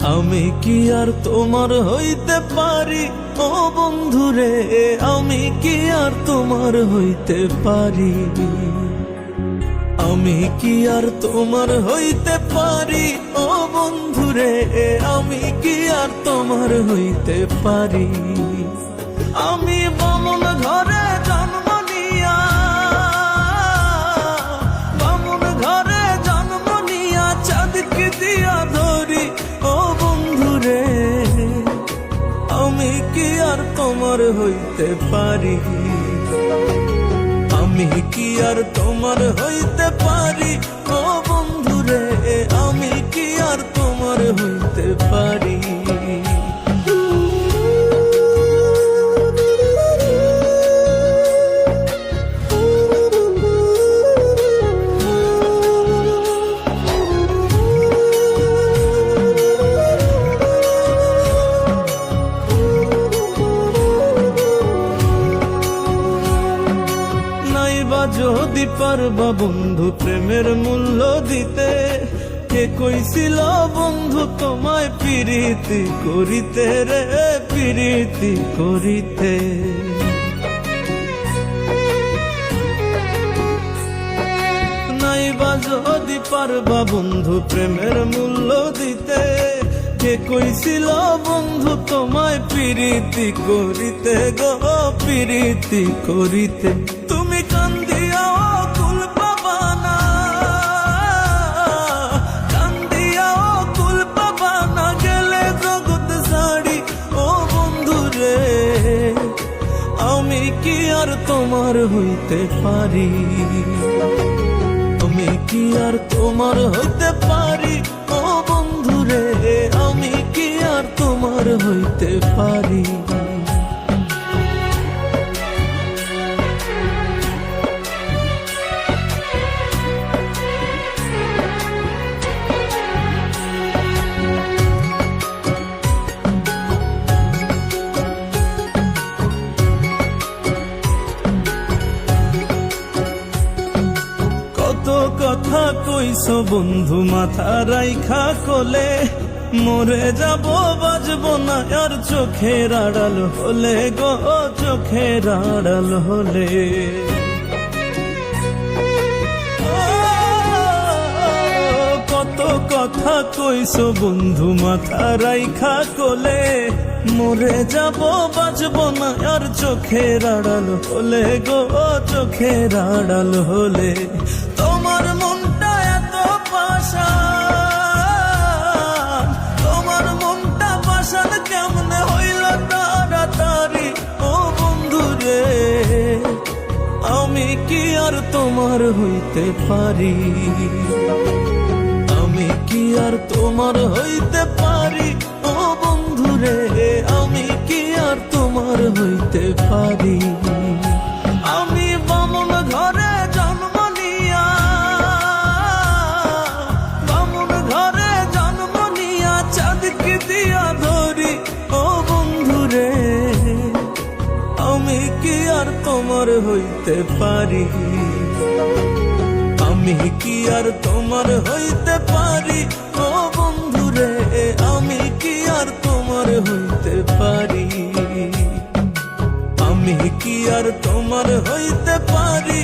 আমি কি আর তোমার হইতে পারি? ও বন্ধুরে, আমি কি আর তোমার হইতে পারি? আমি কি আর তোমার হইতে পারি? ও বন্ধুরে, আমি কি আর তোমার হইতে পারি? আমি বামন ঘরে জন্ম তোমার হইতে পারি। আমি কি আর তোমার হইতে পারি? ও বন্ধুরে, আমি কি আর তোমার নাইবা যদি পারবা বন্ধু, প্রেমের মূল্য দিতে। কে কইছিল বন্ধু, তোমায় পিরিতি করিতে রে, পিরিতি করিতে। নাইবা যদি পারবা বন্ধু, প্রেমের মূল্য দিতে। কে কইছিল বন্ধু, তোমায় পিরিতি করিতে গো, পিরিতি করিতে। কি আর তোমার হইতে পারি? আমি কি আর তোমার হইতে পারি? ও বন্ধু রে আমি কি আর তোমার হইতে পারি? কত কথা কইস বন্ধু, মাথা রাইখা কোলে। মরে যাব বাজব না, আর চোখের আড়াল হলে গো চোখের আড়াল হলে। কত কথা কইস বন্ধু, মাথা রাইখা কোলে। মরে যাব বাজব না, আর চোখের আড়াল হলে গো চোখের আড়াল হলে। আমি কি আর তোমার হইতে পারি? আমি কি আর তোমার হইতে পারি? তোমার হইতে পারি। আমি কি আর তোমার হইতে পারি? ও বন্ধু রে আমি কি আর তোমার হইতে পারি? আমি কি আর তোমার হইতে পারি?